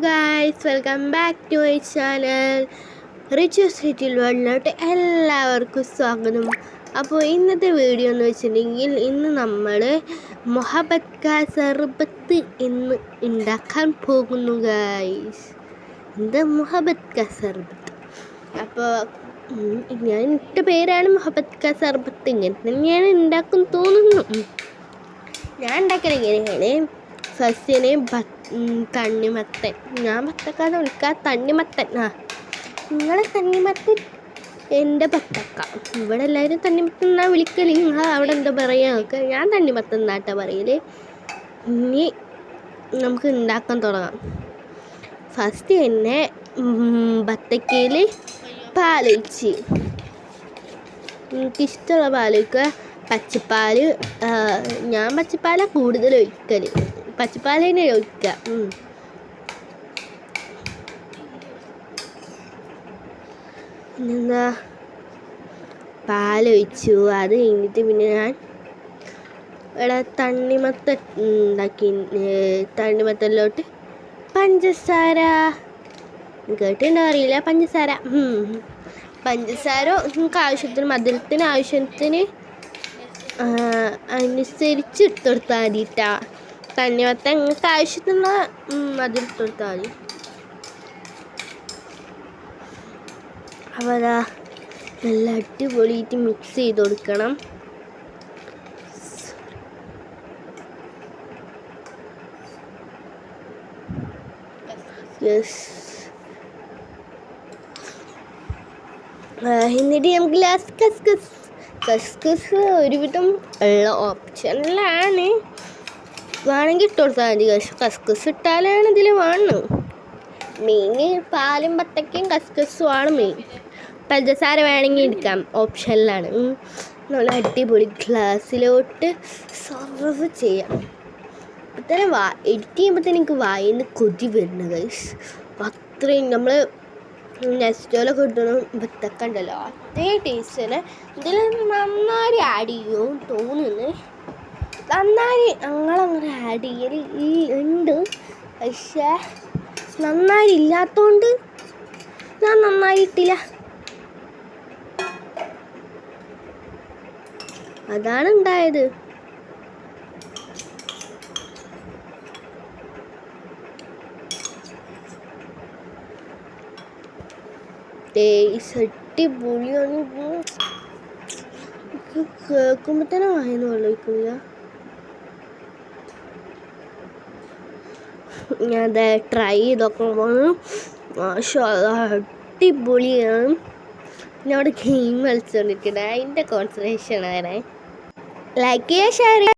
Guys welcome back to my channel rich സിറ്റിൽ വേൾഡിലോട്ട് എല്ലാവർക്കും സ്വാഗതം. അപ്പോൾ ഇന്നത്തെ വീഡിയോ എന്ന് വെച്ചിട്ടുണ്ടെങ്കിൽ ഇന്ന് നമ്മൾ മൊഹബത് കാ സർബത്ത് എന്ന് ഉണ്ടാക്കാൻ പോകുന്നു ഗായ്സ് എന്ത് മൊഹബത് കാ സർബത്ത്? അപ്പോൾ ഞാൻ ഇട്ട പേരാണ് മൊഹബത് കാ സർബത്ത്. ഇങ്ങനെ തന്നെയാണ് ഉണ്ടാക്കും തോന്നുന്നു. ഞാൻ ഉണ്ടാക്കണെങ്ങനെയാണ് എങ്ങനെയാണ് ഫസ്റ്റിന് തണ്ണിമത്തൻ. ഞാൻ ബത്തക്കാന്ന് വിളിക്കുക തണ്ണിമത്തൻ. ആ നിങ്ങളെ തണ്ണിമത്തൻ എന്റെ ബത്തക്ക ഇവിടെ എല്ലാവരും തണ്ണിമത്തൻ എന്നാ വിളിക്കൽ നിങ്ങൾ അവിടെ എന്താ പറയുക ഞാൻ തണ്ണിമത്തൻ എന്നാട്ടാ പറയൽ. ഇനി നമുക്ക് ഉണ്ടാക്കാൻ തുടങ്ങാം. ഫസ്റ്റ് എന്നെ ബത്തക്കയിൽ പാലൊഴിച്ച്. എനിക്കിഷ്ടമുള്ള പാലൊഴിക്കുക. പച്ചപ്പാൽ ഞാൻ പച്ചപ്പാലാണ് കൂടുതൽ ഒഴിക്കൽ പച്ചപ്പാൽ തന്നെ ഒഴിക്കുക പാൽ പാലൊഴിച്ചു. അത് കഴിഞ്ഞിട്ട് പിന്നെ ഞാൻ ഇവിടെ തണ്ണിമത്ത ഉണ്ടാക്കി തണ്ണിമത്തലിലോട്ട് പഞ്ചസാര. കേട്ടിട്ടുണ്ടോ അറിയില്ല. പഞ്ചസാര. പഞ്ചസാര നിങ്ങൾക്ക് ആവശ്യത്തിന് മധുരത്തിന് ആവശ്യത്തിന് അനുസരിച്ച് ഇട്ട് കൊടുത്താൽ മതിട്ടാ. തണ്ണിമത്ത നിങ്ങൾക്ക് ആവശ്യത്തിനുള്ള അതിൽ കൊടുത്താൽ മതി. അപ്പോൾ നല്ല അടിപൊളിയിട്ട് മിക്സ് ചെയ്ത് കൊടുക്കണം എന്നിട്ട് നമുക്ക് ലാസ്റ്റ് കസ്കസ് കസ്കസ് ഒരുവിധം ഉള്ള ഓപ്ഷനിലാണ് വേണമെങ്കിൽ ഇട്ട് കൊടുത്താൽ മതി. കസ് കസ്കസ് ഇട്ടാലാണ് ഇതിൽ വേണം മെയിൻ പാലും ബത്തക്കയും കസ്കസും ആണ് മീൻ പഞ്ചസാര വേണമെങ്കിൽ എടുക്കാം. ഓപ്ഷനിലാണ്. നല്ല അടിപൊളി ഗ്ലാസ്സിലോട്ട് സർവ് ചെയ്യാം. ഇത്തരം വാ എഡിറ്റ് ചെയ്യുമ്പോൾ തന്നെ എനിക്ക് വായിന്ന് കൊതി വരുന്നത് ഗൈസ് അത്രയും നമ്മൾ നെസ്റ്റോലൊക്കെ കിട്ടണം ബത്തക്ക ഉണ്ടല്ലോ അതേ തന്നെ ഇതിൽ നന്നായി ആഡ് ചെയ്യും തോന്നുന്നു. നന്നായി. ഞങ്ങളങ്ങനെ ആഡ് ചെയ്യൽ ഈ ഉണ്ട് പക്ഷേ നന്നായി ഇല്ലാത്തതുകൊണ്ട് ഞാൻ നന്നായിട്ടില്ല അതാണ് ഉണ്ടായത് ടേസ്റ്റ് അടിപൊളിയാണ് കേൾക്കുമ്പോൾ തന്നെ വായന വെള്ളമില്ല ഞാൻ ട്രൈ ചെയ്തൊക്കെ അടിപൊളിയാണ്. ഞാൻ അവിടെ ഗെയിം കളിച്ചുകൊണ്ടിരിക്കുന്നത് അതിന്റെ കോൺസെൻട്രേഷൻ ആണ്. ലൈക്ക് ചെയ്യുക ഷെയർ